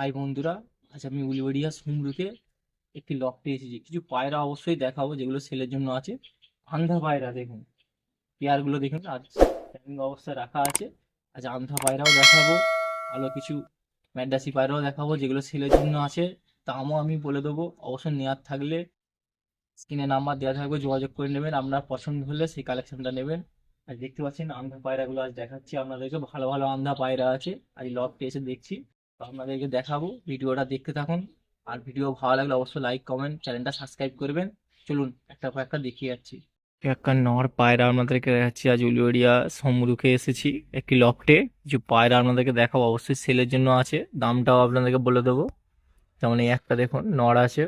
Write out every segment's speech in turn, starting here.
High বন্ধুরা, আজ আমি উলবেড়িয়া সুমরুকে একটি লফটে এসেছি। কিছু পায়রা অবশ্যই দেখাবো, যেগুলো সেলের জন্য আছে। আন্ধা পায়রা দেখুন। পেয়ারগুলো দেখুন, আজ স্ট্যান্ডিং অবস্থায় রাখা আছে। আজ আন্ধা পায়রাও দেখাবো। ভালো কিছু ম্যাডাসি পায়রাও দেখাবো, যেগুলো সেলের জন্য আছে। দামও আমি বলে দেবো। অবশ্যই নেওয়ার থাকলে স্ক্রিনে নাম্বার দেওয়া থাকবে, যোগাযোগ করে নেবেন। আপনার পছন্দ হলে সেই কালেকশনটা নেবেন। আজ দেখতে পাচ্ছেন আন্ধা পায়রাগুলো আজ দেখাচ্ছি। আপনাদেরকে ভালো ভালো আন্ধা পায়রা আছে। আজ লফটে এসে দেখছি। আপনাদেরকে দেখাবো, ভিডিওটা দেখতে থাকুন। আর ভিডিও ভালো লাগলে অবশ্যই লাইক কমেন্ট চ্যানেলটা সাবস্ক্রাইব করবেন। চলুন, একটা একটা দেখিয়ে যাচ্ছি। একটা নর পায়রা আপনাদেরকে দেখাচ্ছি। আজ উলিওড়িয়া সমরুখে এসেছি, একটি লফটে যে পায়রা আপনাদেরকে দেখাবো, অবশ্যই সেলের জন্য আছে। দামটাও আপনাদেরকে বলে দেবো। যেমন এই একটা দেখুন, নর আছে।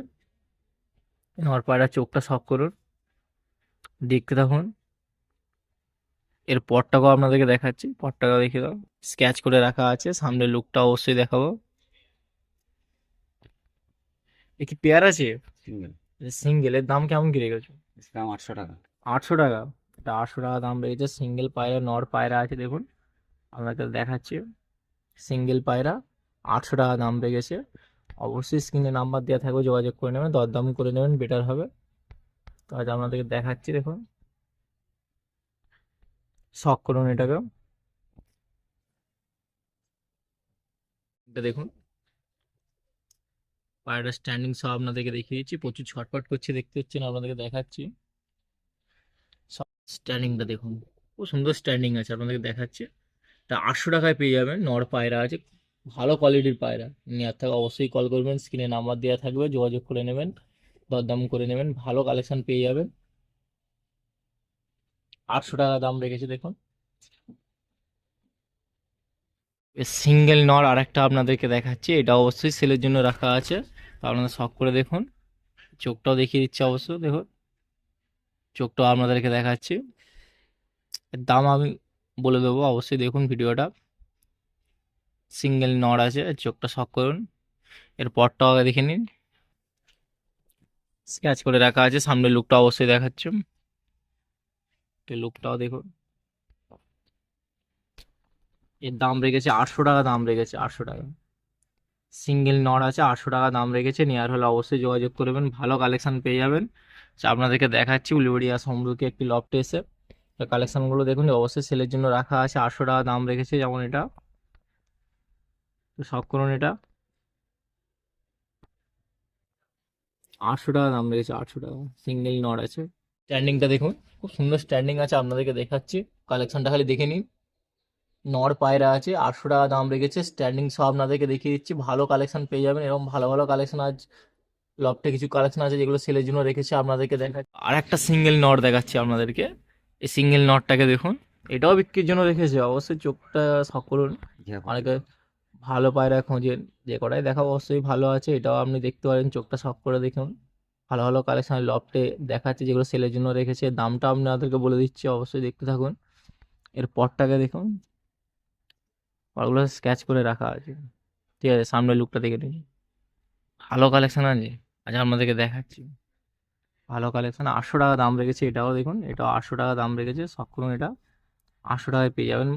নর পায়রা চোখটা শখ করুন। দেখতে থাকুন। এর পরটাকেও আপনাদেরকে দেখাচ্ছি। পরটাকেও দেখে দাও। স্কেচ করে রাখা আছে। সামনে লুকটা অবশ্যই দেখাবো। এ কি পেয়ার আছে? সিঙ্গেল সিঙ্গেল এর দাম কেমন কি রেখেছো? দাম আটশো টাকা। আটশো টাকা? এটা আটশো টাকা দাম রেখেছে সিঙ্গেল পায়রা নর পায়রা আছে দেখুন। আপনাকে দেখাচ্ছি। সিঙ্গেল পায়রা আটশো টাকা দাম রেখেছে। অবশ্যই স্ক্রিনে নাম্বার দেওয়া থাকবে যোগাযোগ করে নেবেন। দরদাম করে নেবেন বেটার হবে। তো আজ আপনাদেরকে দেখাচ্ছি দেখুন। শখ করুন এটাকে। এটা দেখুন। পায়রাটা স্ট্যান্ডিং সব আপনাদেরকে দেখিয়ে দিচ্ছি। প্রচুর ছটফট করছে দেখতে পাচ্ছেন, আপনাদেরকে দেখাচ্ছি। স্ট্যান্ডিংটা দেখুন, খুব সুন্দর স্ট্যান্ডিং আছে আপনাদেরকে দেখাচ্ছে। তা আটশো টাকায় পেয়ে যাবেন, নর পায়রা আছে, ভালো কোয়ালিটির পায়রা। নেওয়ার থেকে, অবশ্যই কল করবেন স্ক্রিনে নাম্বার দেওয়া থাকবে, যোগাযোগ করে নেবেন, দরদাম করে নেবেন, ভালো কালেকশন পেয়ে যাবেন। আটশো টাকা দাম রেখেছে, দেখুন। সিঙ্গেল নর আরেকটা আপনাদেরকে দেখাচ্ছি, এটা অবশ্যই সেলের জন্য রাখা আছে। আপনারা শখ করে দেখুন, চোখটাও দেখিয়ে দিচ্ছে অবশ্য, দেখুন। চোখটাও আপনাদেরকে দেখাচ্ছি। দাম আমি বলে দেবো, অবশ্যই দেখুন ভিডিওটা। সিঙ্গেল নর আছে, চোখটা শখ করুন। এর পরটাও আগে দেখে নিন। স্ক্যাচ করে রাখা আছে, সামনের লুকটা অবশ্যই দেখাচ্ছে। লুকটাও দেখুন এর দাম রেখেছে আটশো টাকা দাম রেখেছে আটশো টাকা। সিঙ্গেল নট আছে আটশো টাকা দাম রেখেছে। নেওয়ার হলে অবশ্যই যোগাযোগ করবেন ভালো কালেকশান পেয়ে যাবেন। আচ্ছা, আপনাদেরকে দেখাচ্ছি উলিবড়িয়া সমরুকে একটি লফটে এসে। কালেকশানগুলো দেখুন অবশ্যই সেলের জন্য রাখা আছে। আটশো টাকা দাম রেখেছে যেমন এটা। শখ করুন এটা। আটশো টাকা দাম রেখেছে আটশো টাকা। সিঙ্গেল নট আছে। স্ট্যান্ডিংটা দেখুন। খুব সুন্দর স্ট্যান্ডিং আছে আপনাদেরকে দেখাচ্ছি। কালেকশনটা খালি দেখে নিন। নর পায়রা আছে আটশো টাকা দাম রেখেছে। স্ট্যান্ডিং সব আপনাদেরকে দেখিয়ে দিচ্ছি। ভালো কালেকশন পেয়ে যাবেন। এরকম ভালো ভালো কালেকশন আজ লফটে কিছু কালেকশন আছে যেগুলো সেলের জন্য রেখেছে আপনাদেরকে দেখা আর একটা সিঙ্গেল নট দেখাচ্ছি আপনাদেরকে। এই সিঙ্গেল নটটাকে দেখুন। এটাও বিক্রির জন্য রেখেছে। অবশ্যই চোখটা শখ করুন। অনেকে ভালো পায়রা খোঁজেন। যে কটাই দেখা অবশ্যই ভালো আছে। এটাও আপনি দেখতে পারেন। চোখটা শখ করে দেখুন। ভালো ভালো কালেকশন লফটে দেখাচ্ছে, যেগুলো সেলের জন্য রেখেছে। দামটা আপনাদেরকে বলে দিচ্ছি, অবশ্যই দেখতে থাকুন। এর পরটাকে দেখুন। ওগুলো স্কেচ করে রাখা আছে। ঠিক আছে, সামনের লুকটা দেখে নিন। ভালো কালেকশান আছে। আজ আপনাদেরকে দেখাচ্ছি। ভালো কালেকশান আটশো টাকা দাম রেখেছে এটাও দেখুন। এটাও আটশো টাকা দাম রেখেছে, সব করুন এটা আটশো টাকায় পেয়ে যাবেন।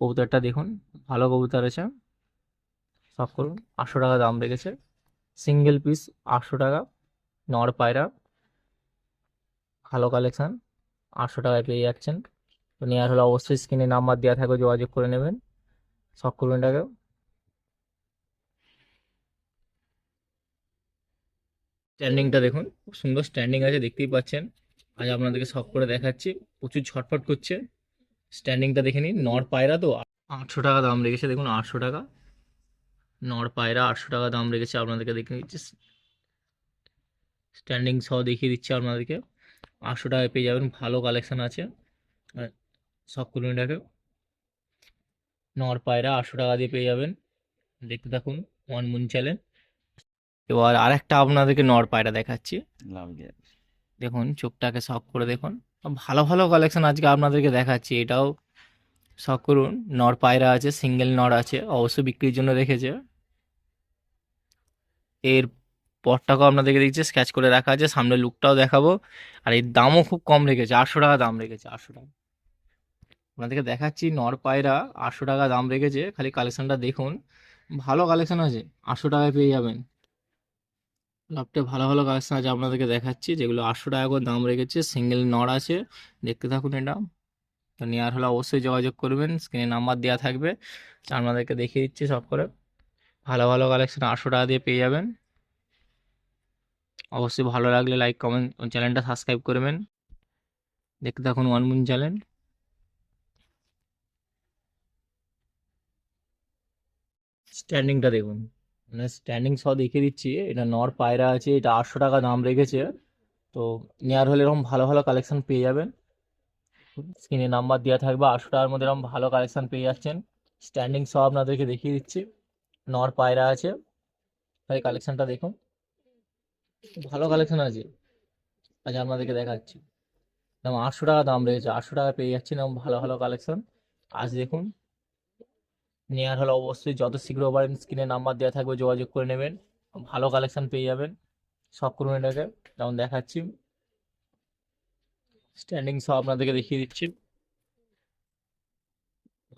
কবুতরটা দেখুন, ভালো কবুতর আছে। সব করুন, আটশো টাকা দাম রেখেছে। সিঙ্গেল পিস আটশো টাকা। নর পায়রা। ভালো কালেকশান আটশো টাকায় পেয়ে যাচ্ছেন। তো নেওয়ার হলে অবশ্যই স্ক্রিনে নাম্বার দেওয়া থাকবে, যোগাযোগ করে নেবেন। শখ করবেন এটাকে। স্ট্যান্ডিংটা দেখুন, খুব সুন্দর স্ট্যান্ডিং আছে, দেখতেই পাচ্ছেন। আজ আপনাদেরকে শখ করে দেখাচ্ছি, প্রচুর ছটফট করছে। স্ট্যান্ডিংটা দেখে নিন নর পায়রা তো। আটশো টাকা দাম রেখেছে, দেখুন আটশো টাকা। নর পায়রা আটশো টাকা দাম রেখেছে আপনাদেরকে দেখে দিচ্ছি। স্ট্যান্ডিং সহ দেখিয়ে দিচ্ছি আপনাদেরকে। আটশো টাকায় পেয়ে যাবেন ভালো কালেকশান আছে। সব কুলুনিটাকে নর পায়রা আটশো টাকা দিয়ে পেয়ে যাবেন। দেখতে থাকুন ওয়ান মুন চ্যানেল এবার আরেকটা আপনাদেরকে নর পায়রা দেখাচ্ছি। লাভ দেখুন চোখটাকে শখ করে দেখুন। ভালো ভালো কালেকশন আজকে আপনাদেরকে দেখাচ্ছি। এটাও শখ করুন, নর পায়রা আছে সিঙ্গেল নর আছে, অবশ্যই বিক্রির জন্য রেখেছে। এর পরটাকেও আপনাদেরকে দিচ্ছে স্ক্যাচ করে রাখা আছে, সামনে লুকটাও দেখাবো। আর এর দামও খুব কম রেখেছে, আটশো টাকা দাম রেখেছে, আটশো টাকা। আপনাদেরকে দেখাচ্ছি, নর পায়রা আটশো টাকা দাম রেখেছে, খালি কালেকশনটা দেখুন। ভালো কালেকশন আছে, আটশো টাকায় পেয়ে যাবেন। লফটে ভালো ভালো কালেকশন আছে আপনাদেরকে দেখাচ্ছি, যেগুলো আটশো টাকা করে দাম রেখেছে সিঙ্গেল নড় আছে, দেখতে থাকুন এটা। তো নেওয়ার হলে অবশ্যই যোগাযোগ করবেন স্ক্রিনে নাম্বার দেওয়া থাকবে। আপনাদেরকে দেখিয়ে দিচ্ছি সব করে। ভালো ভালো কালেকশন আটশো টাকা দিয়ে পেয়ে যাবেন। অবশ্যই ভালো লাগলে লাইক কমেন্ট চ্যানেলটা সাবস্ক্রাইব করবেন দেখতে থাকুন ওয়ানমুন চ্যানেল স্ট্যান্ডিংটা দেখুন। মানে স্ট্যান্ডিং সহ দেখিয়ে দিচ্ছি, এটা নর পায়রা আছে, এটা আটশো টাকা দাম রেখেছে। তো নেওয়ার হলে এরকম ভালো ভালো কালেকশন পেয়ে যাবেন। স্ক্রিনে নাম্বার দেওয়া থাকবে। আটশো টাকার মধ্যে এরকম ভালো কালেকশান পেয়ে যাচ্ছেন। স্ট্যান্ডিং সব আপনাদেরকে দেখিয়ে দিচ্ছি। নর পায়রা আছে। তাই কালেকশানটা দেখুন। ভালো কালেকশান আছে। আজ আপনাদেরকে দেখাচ্ছি। যেমন আটশো টাকা দাম রয়েছে। আটশো টাকা পেয়ে যাচ্ছেন এরকম ভালো ভালো কালেকশান আজ দেখুন। নেওয়ার হলে অবশ্যই যত শীঘ্র পারেন স্ক্রিনে নাম্বার দেওয়া থাকবে, যোগাযোগ করে নেবেন। ভালো কালেকশান পেয়ে যাবেন। সব করুন এটাকে। যেমন দেখাচ্ছি। স্ট্যান্ডিং সহ আপনাদেরকে দেখিয়ে দিচ্ছি।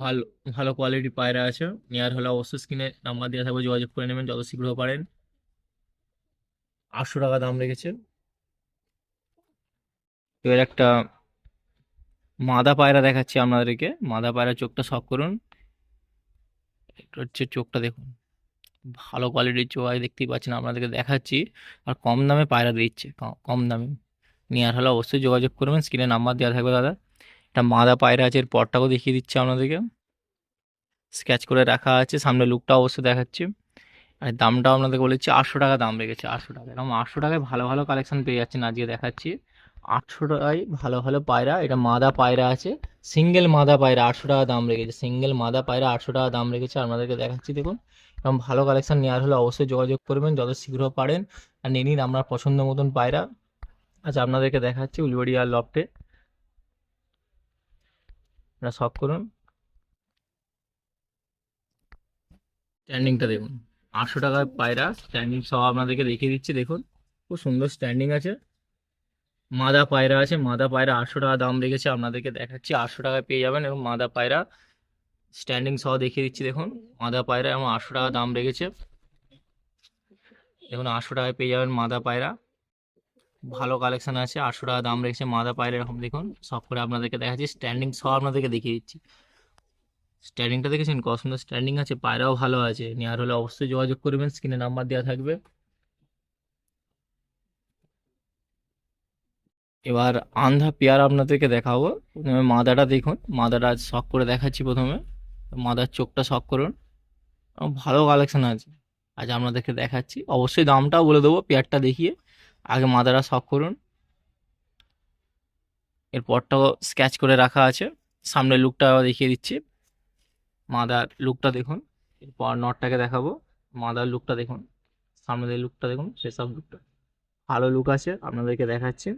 ভালো ভালো কোয়ালিটি পায়রা আছে। নেওয়ার হলে অবশ্যই স্ক্রিনে নাম্বার দেওয়া থাকবে, যোগাযোগ করে নেবেন যত শীঘ্র পারেন। আটশো টাকা দাম রেখেছে এবার একটা মাদা পায়রা দেখাচ্ছি আপনাদেরকে। মাদা পায়রা চোখটা শখ করুন। এটা হচ্ছে চোখটা দেখুন। ভালো কোয়ালিটির চোখ, দেখতেই পাচ্ছেন, আপনাদেরকে দেখাচ্ছি। আর কম দামে পায়রা দিচ্ছে কম দামে। নেওয়ার হলে অবশ্যই যোগাযোগ করবেন স্ক্রিনে নাম্বার দেওয়া থাকবে দাদা। একটা মাদা পায়রা আছে এর পরটাও দেখিয়ে দিচ্ছি আপনাদেরকে। স্কেচ করে রাখা আছে, সামনে লুকটা অবশ্যই দেখাচ্ছি। আর দামটাও আপনাদেরকে বলেছি আটশো টাকা দাম রেখেছে, আটশো টাকা। এরকম আটশো টাকায় ভালো ভালো কালেকশন পেয়ে যাচ্ছেন, আজকে দেখাচ্ছি। আটশো টাকায় ভালো ভালো পায়রা, এটা মাদা পায়রা আছে সিঙ্গেল মাদা পায়রা আটশো টাকা দাম রেখেছে সিঙ্গেল মাদা পায়রা আটশো টাকা দাম রেখেছে, আপনাদেরকে দেখাচ্ছি, দেখুন। এরকম ভালো কালেকশন নেওয়ার হলে অবশ্যই যোগাযোগ করবেন, যত শীঘ্র পারেন। আর নিয়ে নিন আপনার পছন্দ মতন পায়রা। আচ্ছা আপনাদেরকে দেখাচ্ছি উলবেড়িয়া লফটে আপনারা সব করুন। স্ট্যান্ডিংটা দেখুন। আটশো টাকার পায়রা স্ট্যান্ডিং সব আপনাদেরকে দেখিয়ে দিচ্ছি, দেখুন। খুব সুন্দর স্ট্যান্ডিং আছে। মাদা পায়রা আছে, মাদা পায়রা আটশো টাকা দাম রেখেছে, আপনাদেরকে দেখাচ্ছি। আটশো টাকায় পেয়ে যাবেন এবং মাদা পায়রা স্ট্যান্ডিং সহ দেখিয়ে দিচ্ছি, দেখুন। মাদা পায়রা এবং আটশো টাকা দাম রেখেছে। দেখুন, আটশো টাকায় পেয়ে যাবেন মাদা পায়রা। ভালো কালেকশন আছে। আটশো টাকা দাম রেখেছে মাদা পায়রা এরকম দেখুন সব করে আপনাদেরকে দেখাচ্ছি। স্ট্যান্ডিং সব আপনাদেরকে দেখিয়ে দিচ্ছি। স্ট্যান্ডিংটা দেখেছেন? কত সুন্দর স্ট্যান্ডিং আছে, পায়রাও ভালো আছে। নেওয়ার হলে অবশ্যই যোগাযোগ করবেন স্ক্রিনে নাম্বার দেওয়া থাকবে। এবার আন্ধা পেয়ার আপনাদেরকে দেখাবো। প্রথমে মাদাটা দেখুন। মাদাটা শখ করে দেখাচ্ছি প্রথমে। মাদার চোখটা শখ করুন। ভালো কালেকশন আছে। আজ আপনাদেরকে দেখাচ্ছি। অবশ্যই দামটাও বলে দেবো, পেয়ারটা দেখিয়ে। আগে মাদারা শখ করুন। এরপরটাও স্কেচ করে রাখা আছে। সামনের লুকটা দেখিয়ে দিচ্ছি। মাদার লুকটা দেখুন। এরপর নটটাকে দেখাবো। মাদার লুকটা দেখুন। সামনের লুকটা দেখুন সেসব লুকটা ভালো লুক আছে, আপনাদেরকে দেখাচ্ছি।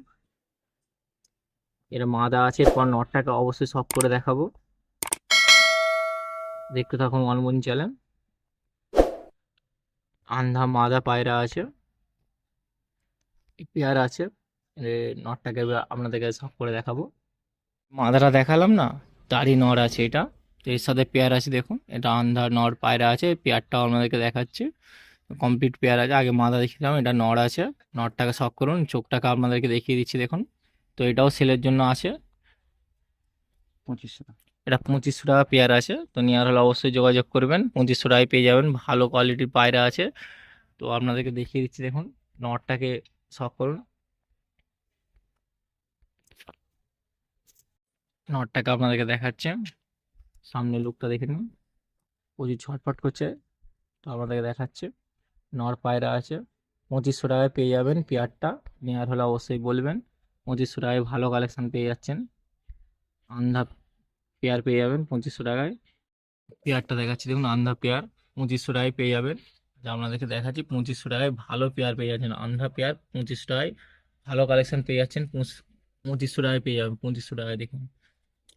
এর মাদা আছে, এরপর নটটাকে অবশ্যই সব করে দেখাবো। দেখতে থাকুন অনমন চ্যানেল আন্ধা মাদা পায়রা আছে। পেয়ার আছে। নটটাকে এবার আপনাদেরকে সব করে দেখাবো। মাদাটা দেখালাম না? তারই নর আছে এটা। তো এর সাথে পেয়ার আছে দেখুন। এটা আন্ধার নর পায়রা আছে। পেয়ারটাও আপনাদেরকে দেখাচ্ছে। কমপ্লিট পেয়ার আছে। আগে মাদা দেখিয়েছিলাম এটা নর আছে। নরটাকে শখ করুন। চোখটাকে আপনাদেরকে দেখিয়ে দিচ্ছি দেখুন। তো এটাও সেলের জন্য আছে। পঁচিশশো টাকা। এটা পঁচিশশো টাকা পেয়ার আছে। তো নেওয়ার হলে অবশ্যই যোগাযোগ করবেন। পঁচিশশো টাকায় পেয়ে যাবেন। ভালো কোয়ালিটির পায়রা আছে। তো আপনাদেরকে দেখিয়ে দিচ্ছি দেখুন। নটটাকে করুন। নটটাকে আপনাদেরকে দেখাচ্ছে। সামনে লুকটা দেখে নিন। প্রচুর ছটফট করছে। তো আপনাদেরকে দেখাচ্ছে। নর পায়রা আছে। পঁচিশশো টাকায় পেয়ে যাবেন পেয়ারটা। নেওয়ার হলে অবশ্যই বলবেন। পঁচিশশো টাকায় ভালো কালেকশান পেয়ে যাচ্ছেন। আন্ধা পেয়ার পেয়ে যাবেন পঁচিশশো টাকায়। পেয়ারটা দেখাচ্ছি। দেখুন, আন্ধা পেয়ার। পঁচিশশো টাকায় পেয়ে যাবেন। যা আপনাদেরকে দেখাচ্ছি, পঁচিশশো টাকায় ভালো পেয়ার পেয়ে যাচ্ছেন। আন্ধা পেয়ার পঁচিশশো টাকায় ভালো কালেকশন পেয়ে যাচ্ছেন। পঁচিশশো টাকায় পেয়ে যাবেন, পঁচিশশো টাকায় দেখুন।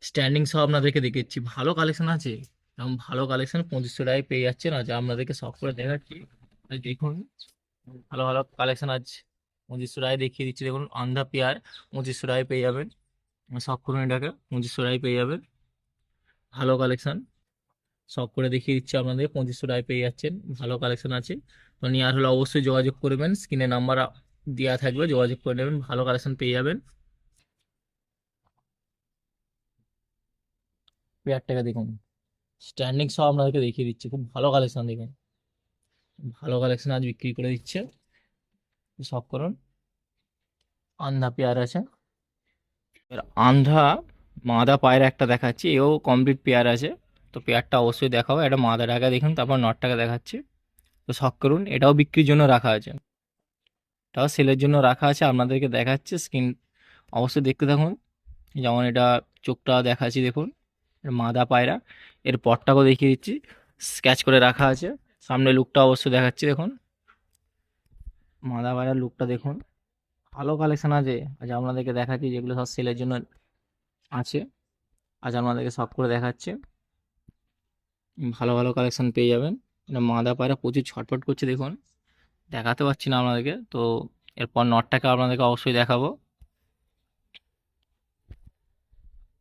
স্ট্যান্ডিং সহ আপনাদেরকে দেখাচ্ছি, ভালো কালেকশন আছে? এরকম ভালো কালেকশন পঁচিশশো টাকায় পেয়ে যাচ্ছেন। আজ আপনাদেরকে সব করে দেখাচ্ছি দেখুন, ভালো ভালো কালেকশন আছে। পঁচিশশো টাকায় দেখিয়ে দিচ্ছি, দেখুন আন্ধা পেয়ার পঁচিশশো টাকায় পেয়ে যাবেন। সব করুন এটাকে পঁচিশশো টাকায় পেয়ে যাবেন। ভালো কালেকশন সব করে দেখিয়ে দিচ্ছি আপনাদের। পঁচিশশো টাকায় পেয়ে যাচ্ছেন। ভালো কালেকশন আছে। তো নেওয়ার হলে অবশ্যই যোগাযোগ করবেন স্ক্রিনে নাম্বার দেওয়া থাকবে, যোগাযোগ করে নেবেন। ভালো কালেকশন পেয়ে যাবেন। পেয়ারটাকে দেখুন। স্ট্যান্ডিং সব আপনাদেরকে দেখিয়ে দিচ্ছে। খুব ভালো কালেকশন দেখুন। ভালো কালেকশন আজ বিক্রি করে দিচ্ছে। সব করুন। আন্ধা পেয়ার আছে। আন্ধা মাদা পায়রা একটা দেখাচ্ছি। এও কমপ্লিট পেয়ার আছে। তো পেয়ারটা অবশ্যই দেখাবো এটা মাদাটাকে দেখুন, তারপর নটটাকে দেখাচ্ছি। তো শখ করুন, এটাও বিক্রির জন্য রাখা আছে। এটাও সেলের জন্য রাখা আছে, আপনাদেরকে দেখাচ্ছে স্কিন অবশ্যই দেখতে থাকুন। যেমন এটা চোখটা দেখাচ্ছি দেখুন মাদা পায়রা, এর পটটাকেও দেখিয়ে দিচ্ছি, স্ক্যাচ করে রাখা আছে। সামনে লুকটা অবশ্যই দেখাচ্ছি দেখুন। মাদা পায়রার লুকটা দেখুন, ভালো কালেকশন আছে। আজ আপনাদেরকে দেখাচ্ছি যেগুলো সব সেলের জন্য আছে। আজ আপনাদেরকে সব করে দেখাচ্ছে। ভালো ভালো কালেকশান পেয়ে যাবেন। এটা মাদা পায়রা প্রচুর ছটফট করছে দেখুন। দেখাতে পারছি না আপনাদেরকে, তো এরপর নটটাকে আপনাদেরকে অবশ্যই দেখাবো।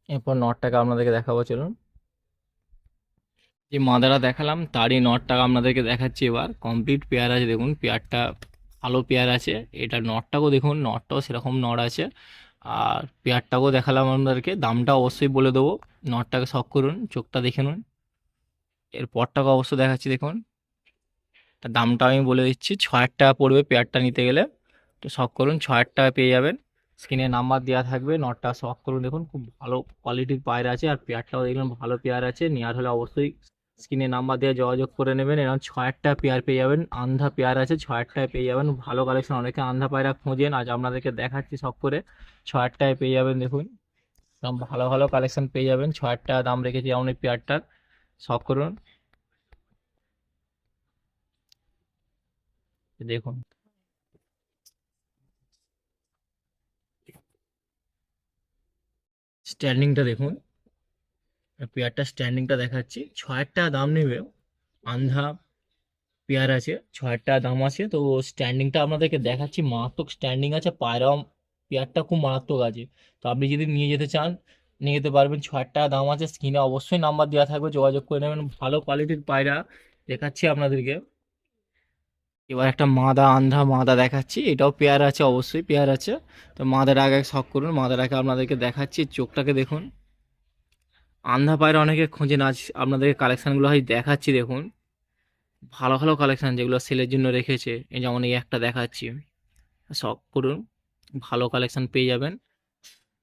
এরপর নটটাকে আপনাদেরকে দেখাবো, চলুন। যে মাদারা দেখালাম, তারই নটটাকে আপনাদেরকে দেখাচ্ছি এবার। কমপ্লিট পেয়ার আছে দেখুন পেয়ারটা ভালো পেয়ার আছে। এটা নটটাকেও দেখুন, নটটাও সেরকম নট আছে। আর পেয়ারটাকেও দেখালাম আপনাদেরকে, দামটা অবশ্যই বলে দেবো। নটটাকে শখ করুন, চোখটা দেখে নিন। এর পরটাকে অবশ্যই দেখাচ্ছি দেখুন। তার দামটা আমি বলে দিচ্ছি ছ হাজার টাকা পড়বে পেয়ারটা নিতে গেলে। তো শখ করুন ছ হাজার টাকা পেয়ে যাবেন। স্ক্রিনে নাম্বার দেওয়া থাকবে, নটটা শখ করুন। দেখুন, খুব ভালো কোয়ালিটির পায়রা আছে আর পেয়ারটাও দেখলাম ভালো পেয়ার আছে। নেওয়ার হলে অবশ্যই স্ক্রিনে নাম্বার দিয়ে যোগাযোগ করে নেবেন। এরকম ছ হাজার টাকা পেয়ার পেয়ে যাবেন। আন্ধা পেয়ার আছে ছ হাজার টাকায় পেয়ে যাবেন। ভালো কালেকশন অনেকে আন্ধা পায়রা খোঁজেন। আজ আপনাদেরকে দেখাচ্ছি শখ করে। ছ হাজার টাকায় পেয়ে যাবেন, দেখুন। এরকম ভালো ভালো কালেকশন পেয়ে যাবেন। ছ হাজার টাকা দাম রেখেছি যেমন এই পেয়ারটার। শখ করুন। দেখুন। স্ট্যান্ডিংটা দেখুন। পেয়ারটা স্ট্যান্ডিংটা দেখাচ্ছি। ছ টাকা দাম নেবে। আন্ধা পেয়ার আছে ছ টাকা দাম আছে। তো স্ট্যান্ডিংটা আপনাদেরকে দেখাচ্ছি। মারাত্মক স্ট্যান্ডিং আছে। পায়রাও পেয়ারটা খুব মারাত্মক আছে। তো আপনি যদি নিয়ে যেতে চান নিয়ে যেতে পারবেন। ছ হাজার টাকা দাম আছে স্ক্রিনে অবশ্যই নাম্বার দেওয়া থাকবে। যোগাযোগ করে নেবেন। ভালো কোয়ালিটির পায়রা দেখাচ্ছি আপনাদেরকে। এবার একটা মাদা আন্ধা মাদা দেখাচ্ছি। এটাও পেয়ার আছে, অবশ্যই পেয়ার আছে। তো মাদার আগে শখ করুন। মাদার আগে আপনাদেরকে দেখাচ্ছি। চোখটাকে দেখুন। আন্ধা পায়রা অনেকে খোঁজেন আজ আপনাদেরকে কালেকশানগুলো হয় দেখাচ্ছি, দেখুন। ভালো ভালো কালেকশান যেগুলো সেলের জন্য রেখেছে। এই যেমন এই একটা দেখাচ্ছি। শখ করুন। ভালো কালেকশান পেয়ে যাবেন।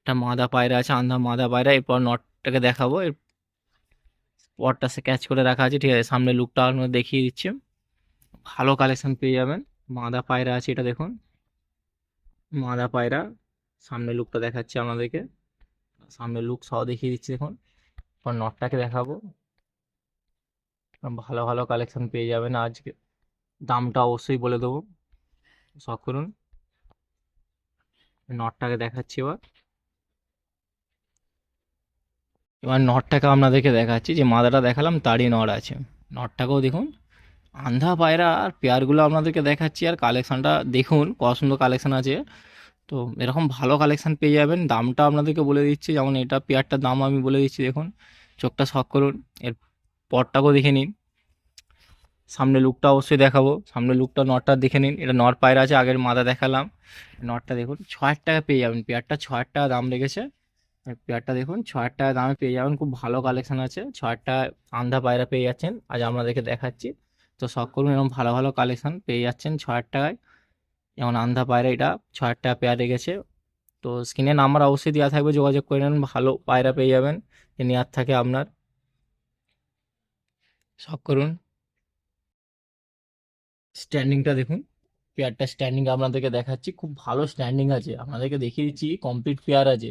একটা মাদা পায়রা আছে আন্ধা মাদা পায়রা, এরপর নটটাকে দেখাবো। এর পরটা সে ক্যাচ করে রাখা আছে, ঠিক আছে? সামনে লুকটা দেখিয়ে দিচ্ছে। ভালো কালেকশন পেয়ে যাবেন। মাদা পায়রা আছে, এটা দেখুন। মাদা পায়রা, সামনে লুকটা দেখাচ্ছি আপনাদেরকে। সামনে লুক সহ দেখিয়ে দিচ্ছি, দেখুন। এরপর নটটাকে দেখাবো। ভালো ভালো কালেকশন পেয়ে যাবেন আজকে। দামটা অবশ্যই বলে দেবো। শখ করুন। নটটাকে দেখাচ্ছি এবার। এবার নটটাকে আপনাদেরকে দেখাচ্ছি, যে মাদাটা দেখালাম, তারই নট আছে। নটটাকেও দেখুন, আন্ধা পায়রা আর পেয়ারগুলো আপনাদেরকে দেখাচ্ছি, আর কালেকশানটা দেখুন, কত সুন্দর কালেকশান আছে। তো এরকম ভালো কালেকশান পেয়ে যাবেন। দামটা আপনাদেরকে বলে দিচ্ছি, যেমন এটা পেয়ারটার দাম আমি বলে দিচ্ছি, দেখুন, চোখটা শখ করুন, এর পরটাকেও দেখে নিন। সামনে লুকটা অবশ্যই দেখাবো, সামনে লুকটা নটটা দেখে নিন। এটা নট পায়রা আছে, আগের মাথা দেখালাম। নটটা দেখুন ছ হাজার টাকা পেয়ে যাবেন, পেয়ারটা ছ হাজার টাকা দাম রেখেছে। আর পেয়ারটা দেখুন ছ হাজার টাকা দামে পেয়ে যাবেন, খুব ভালো কালেকশান আছে। ছ হাজার টাকা আন্ধা পায়রা পেয়ে যাচ্ছেন। আজ আপনাদেরকে দেখাচ্ছি। তো করুন এরকম ভালো ভালো কালেকশান পেয়ে যাচ্ছেন ছ হাজার টাকায় যেমন আন্ধা পায়রা, এটা ছ হাজার টাকা পেয়ার রেখেছে তো স্ক্রিনে নাম্বার অবশ্যই দেওয়া থাকবে, যোগাযোগ করে নেন, ভালো পায়রা পেয়ে যাবেন, যে নেওয়ার থাকে আপনার। শখ করুন। স্ট্যান্ডিংটা দেখুন পেয়ারটা স্ট্যান্ডিং আপনাদেরকে দেখাচ্ছি। খুব ভালো স্ট্যান্ডিং আছে। আপনাদেরকে দেখিয়ে দিচ্ছি কমপ্লিট পেয়ার আছে।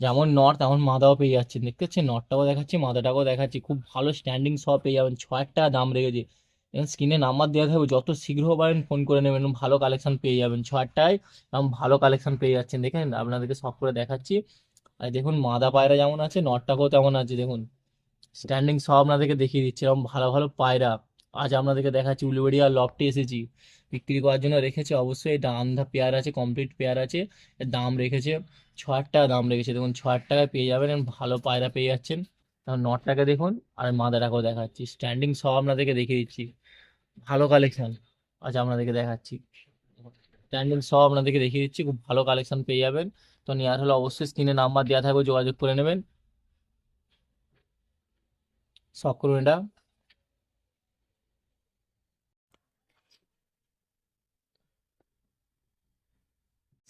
যেমন নট তেমন মাদাও পেয়ে যাচ্ছেন দেখতে পাচ্ছেন নটটাও দেখাচ্ছি, মাদাটাকেও দেখাচ্ছি। খুব ভালো স্ট্যান্ডিং সব পেয়ে যাবেন ছ হাজার টাকা দাম রেখেছে। এবং স্ক্রিনে নাম্বার দেওয়া থাকবে, যত শীঘ্র পারেন ফোন করে নেবেন ভালো কালেকশন পেয়ে যাবেন ছ হাজার টাকায় এবং ভালো কালেকশন পেয়ে যাচ্ছেন। দেখেন, আপনাদেরকে সব করে দেখাচ্ছি। আর দেখুন, মাদা পায়রা যেমন আছে নটটাকেও তেমন আছে, দেখুন। স্ট্যান্ডিং সব আপনাদেরকে দেখিয়ে দিচ্ছি এরকম ভালো ভালো পায়রা। আজ আপনাদেরকে দেখাচ্ছি উলুবেড়ি আর লফটে এসেছি। বিক্রি করার জন্য রেখেছে। অবশ্যই আন্ধা পেয়ার আছে কমপ্লিট পেয়ার আছে। এর দাম রেখেছে ছ হাজার টাকা দাম রেখেছে। দেখুন ছ হাজার টাকায় পেয়ে যাবেন, ভালো পায়রা পেয়ে যাচ্ছেন। তারপর নটটাকে দেখুন, আর মাদাটাকেও দেখাচ্ছি। স্ট্যান্ডিং সব আপনাদেরকে দেখিয়ে দিচ্ছি। ভালো কালেকশান আচ্ছা আপনাদেরকে দেখাচ্ছি। স্ট্যান্ডিং সব আপনাদেরকে দেখিয়ে দিচ্ছি, খুব ভালো কালেকশান পেয়ে যাবেন। তো নেওয়ার হলে অবশ্যই স্ক্রিনে নাম্বার দেওয়া থাকবে, যোগাযোগ করে নেবেন। শখ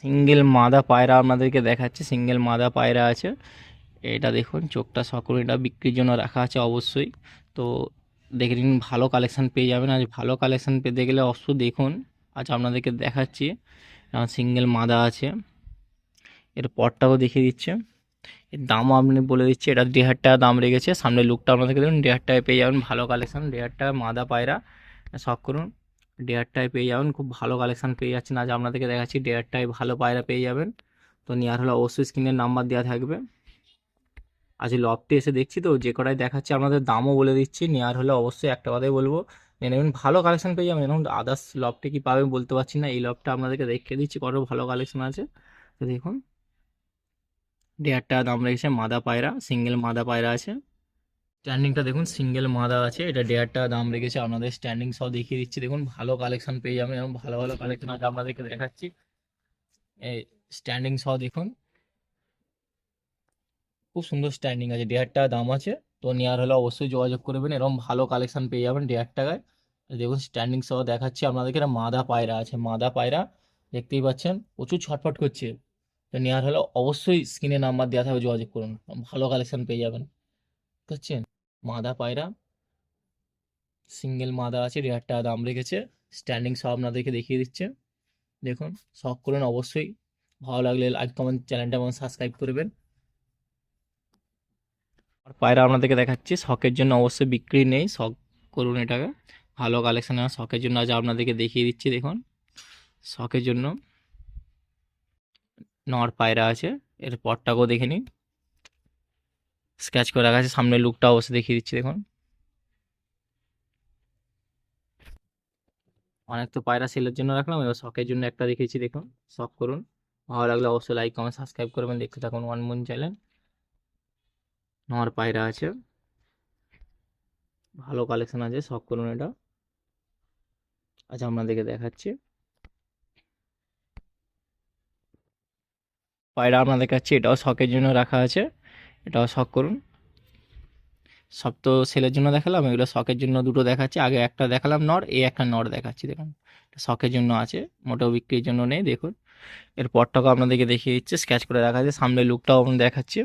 সিঙ্গেল মাদা পায়রা আপনাদেরকে দেখাচ্ছে, সিঙ্গেল মাদা পায়রা আছে। এটা দেখুন, চোখটা সকল এটা বিক্রির জন্য রাখা আছে অবশ্যই। তো দেখে নিন, ভালো কালেকশান পেয়ে যাবেন। আজ ভালো কালেকশান পেতে গেলে অবশ্যই দেখুন। আজ আপনাদেরকে দেখাচ্ছি সিঙ্গেল মাদা আছে। এর পরটাও দেখিয়ে দিচ্ছে। এর দামও আপনি বলে দিচ্ছে, এটা দেড় হাজার টাকা দাম রেখেছে। সামনে লুকটা আপনাদেরকে দেখুন, দেড় হাজার টাকায় পেয়ে যাবেন। ভালো কালেকশান দেড় হাজার টাকা মাদা পায়রা। শখ করুন হাজার পেয়ে যাবেন। খুব ভালো কালেকশান পেয়ে যাচ্ছেন। আজ আপনাদেরকে দেখাচ্ছি হাজার ভালো পায়রা পেয়ে যাবেন। তো নেওয়ার হলে অবশ্যই স্ক্রিনের নাম্বার দেওয়া থাকবে। আজ লফটে এসে দেখছি তো, যে কটাই দেখাচ্ছি আপনাদের দামও বলে দিচ্ছি। নেওয়ার হলে অবশ্যই একটা কথাই বলব। নেবেন, ভালো কালেকশন পেয়ে যাবেন। এরকম আদার্স লফটে কি পাবেন বলতে পারছি না। এই লফটা আপনাদেরকে দেখিয়ে দিচ্ছি, কত ভালো কালেকশন আছে। তো দেখুন টাকা দাম রেখেছে মাদা পায়রা সিঙ্গেল মাদা পায়রা আছে। স্ট্যান্ডিংটা দেখুন সিঙ্গেল মাদা আছে, এটা ডেয়ারটা দাম রেখেছে আপনাদের স্ট্যান্ডিং সহ দেখিয়ে দিচ্ছি। দেখুন, ভালো কালেকশন পেয়ে যাবেন এবং ভালো ভালো কালেকশন আছে আপনাদেরকে দেখাচ্ছি। এই স্ট্যান্ডিং সহ দেখুন। খুব সুন্দর স্ট্যান্ডিং আছে টাকা দাম আছে। তো নেওয়ার হলে অবশ্যই যোগাযোগ করবেন এরকম ভালো কালেকশন পেয়ে যাবেন দেড় টাকায় দেখুন স্ট্যান্ডিং সহ দেখাচ্ছি আপনাদেরকে, এটা মাদা পায়রা আছে, মাদা পায়রা, দেখতেই পাচ্ছেন, প্রচুর ছটফট করছে। তো নেওয়ার হলে অবশ্যই স্ক্রিনে নাম্বার দেওয়া থাকবে, যোগাযোগ করুন, ভালো কালেকশন পেয়ে যাবেন। বুঝছেন? মাদা পায়রা সিঙ্গেল মাদা আছে টাকা দাম রেখেছে। স্ট্যান্ডিং সহ আপনাদেরকে দেখিয়ে দিচ্ছে। দেখুন শখ করুন অবশ্যই। ভালো লাগলে লাইক কমেন্ট চ্যানেলটা এবং সাবস্ক্রাইব করবেন। আর পায়রা আপনাদেরকে দেখাচ্ছি, শখের জন্য অবশ্যই বিক্রি নেই, শখ করুন এটাকে। ভালো কালেকশান শখের জন্য আজ আপনাদেরকে দেখিয়ে দিচ্ছি, দেখুন। শখের জন্য। নর পায়রা আছে, এর পরটাকেও দেখে নিন। স্কেচ করে রাখা আছে, সামনের লুকটা অবশ্যই দেখিয়ে দিচ্ছি, দেখুন। অনেক তো পায়রা সেলের জন্য রাখলাম, এবার শখের জন্য একটা দেখিয়েছি, দেখুন, শখ করুন। ভালো লাগলে অবশ্যই লাইক কমেন্ট সাবস্ক্রাইব করবেন, দেখতে থাকুন ওয়ান মুন চ্যানেল নর পায়রা আছে। ভালো কালেকশন আছে, শখ করুন এটা। আচ্ছা আপনাদেরকে দেখাচ্ছি। পায়রা আপনাদের কাছে এটাও শখের জন্য রাখা আছে। এটাও শখ করুন। সব তো সেলের জন্য দেখালাম, এগুলো শখের জন্য দুটো দেখাচ্ছি। আগে একটা দেখালাম নর, এই একটা নর দেখাচ্ছি, দেখুন। শখের জন্য আছে, মোটেও বিক্রির জন্য নেই, দেখুন। এর পরটাকে আপনাদেরকে দেখিয়ে দিচ্ছে স্কেচ করে রাখা আছে সামনের লুকটাও আপনার দেখাচ্ছি।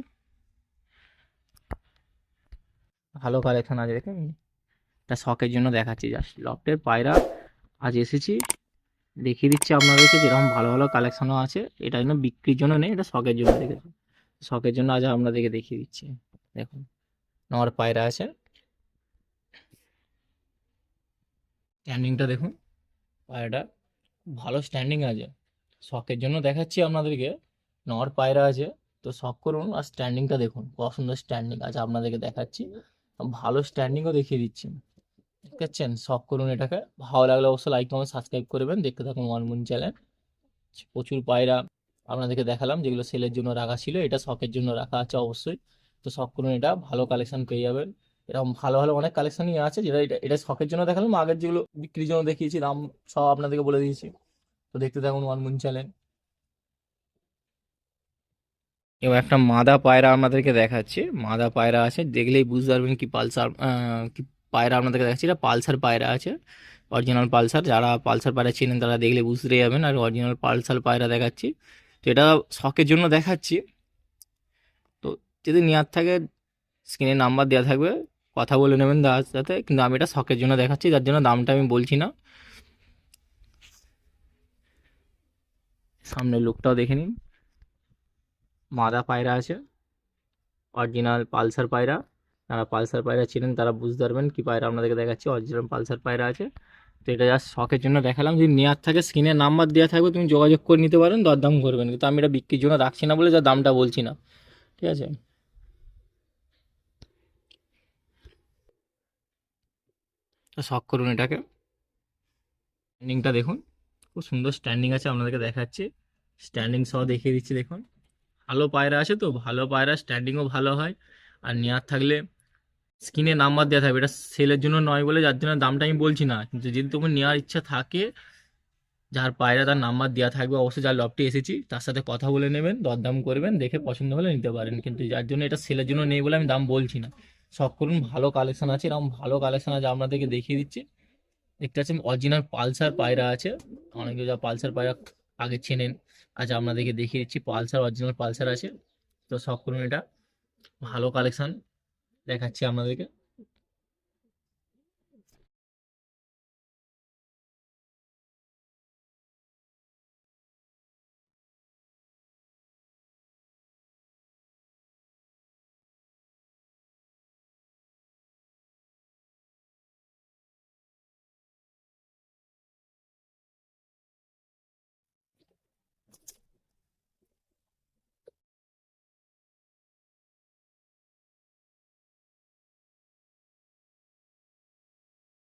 ভালো কালেকশন আছে, দেখুন। এটা শখের জন্য দেখাচ্ছি, জাস্ট লফটের পায়রা, আজ এসেছি। দেখিয়ে দিচ্ছি আপনাদেরকে, যেরকম ভালো ভালো কালেকশনও আছে এটা জন্য বিক্রির জন্য নেই, এটা শখের জন্য রেখেছি শখের জন্য আজ আপনাদেরকে দেখিয়ে দিচ্ছি। দেখুন নর পায়রা আছে। স্ট্যান্ডিংটা দেখুন, পায়রাটা ভালো স্ট্যান্ডিং আছে। শখের জন্য দেখাচ্ছি আপনাদেরকে নর পায়রা আছে। তো শখ করুন আর স্ট্যান্ডিংটা দেখুন কত সুন্দর স্ট্যান্ডিং আছে আপনাদেরকে দেখাচ্ছি। ভালো স্ট্যান্ডিংও দেখিয়ে দিচ্ছি। ঠিক আছেন শখ করুন এটাকে। ভালো লাগলে অবশ্যই লাইক কমেন্ট সাবস্ক্রাইব করবেন। দেখতে থাকুন ওয়ান মুন চ্যানেল প্রচুর পায়রা। আপনাদেরকে দেখালাম যেগুলো সেলের জন্য রাখা ছিল। এটা শখের জন্য রাখা আছে অবশ্যই। তো শখ করুন এটা ভালো কালেকশন পেয়ে যাবেন। এরকম ভালো ভালো অনেক কালেকশনই আছে যেটা এটা এটা শখের জন্য দেখালাম। আগের যেগুলো বিক্রির জন্য দেখিয়েছি, দাম সব আপনাদেরকে বলে দিয়েছি। তো দেখতে থাকুন ওয়ান মুন চ্যানেল এবার একটা মাদা পায়রা আপনাদেরকে দেখাচ্ছে। মাদা পায়রা আছে, দেখলেই বুঝতে পারবেন কি পালসার কি পায়রা আপনাদেরকে দেখাচ্ছি। এটা পালসার পায়রা আছে অরিজিনাল পালসার। যারা পালসার পায়রা চেনেন তারা দেখলে বুঝতে যাবেন। আর অরিজিনাল পালসার পায়রা দেখাচ্ছি। তো এটা শখের জন্য দেখাচ্ছি। তো যদি নেওয়ার থাকে স্ক্রিনে নাম্বার দেওয়া থাকবে, কথা বলে নেবেন দাদার সাথে, কিন্তু আমি এটা শখের জন্য দেখাচ্ছি, যার জন্য দামটা আমি বলছি না। সামনের লুকটাও দেখে নিন। মাদা পায়রা আছে অরিজিনাল পালসার পায়রা। যারা পালসার পায়রা ছিলেন তারা বুঝতে পারবেন কি পায়রা আপনাদেরকে দেখাচ্ছি অরিজিনাল পালসার পায়রা আছে। তো এটা জাস্ট শখের জন্য দেখালাম। যদি নেওয়ার থাকে স্ক্রিনে নাম্বার দেওয়া থাকবে, তুমি যোগাযোগ করে নিতে পারেন দরদাম করবেন। কিন্তু আমি এটা বিক্রির জন্য রাখছি না বলে যা দামটা বলছি না। ঠিক আছে? শখ করুন এটাকে। স্ট্যান্ডিংটা দেখুন। খুব সুন্দর স্ট্যান্ডিং আছে, আপনাদেরকে দেখাচ্ছি। স্ট্যান্ডিং সহ দেখিয়ে দিচ্ছি, দেখুন। ভালো পায়রা আছে তো, ভালো পায়রা স্ট্যান্ডিংও ভালো হয়। আর নেওয়ার থাকলে স্ক্রিনে নাম্বার দেওয়া থাকবে। এটা সেলের জন্য নয় বলে, যার জন্য দামটা আমি বলছি না। কিন্তু যদি তোমার নেওয়ার ইচ্ছা থাকে, যার পায়রা তার নাম্বার দেওয়া থাকবে, অবশ্যই যার লবটি এসেছি, তার সাথে কথা বলে নেবেন, দরদাম করবেন, দেখে পছন্দ হলে নিতে পারেন। কিন্তু যার জন্য এটা সেলের জন্য নেই বলে আমি দাম বলছি না। শখ করুন, ভালো কালেকশন আছে, এরকম ভালো কালেকশন আছে আপনাদেরকে দেখিয়ে দিচ্ছি। দেখতে পাচ্ছেন অরিজিনাল পালসার পায়রা আছে। অনেকে যা পালসার পায়রা আগে চেনেন, আজ আপনাদেরকে দেখিয়ে দিচ্ছি, পালসার অরিজিনাল পালসার আছে। তো শখ করুন এটা, ভালো কালেকশন দেখাচ্ছি আপনাদেরকে।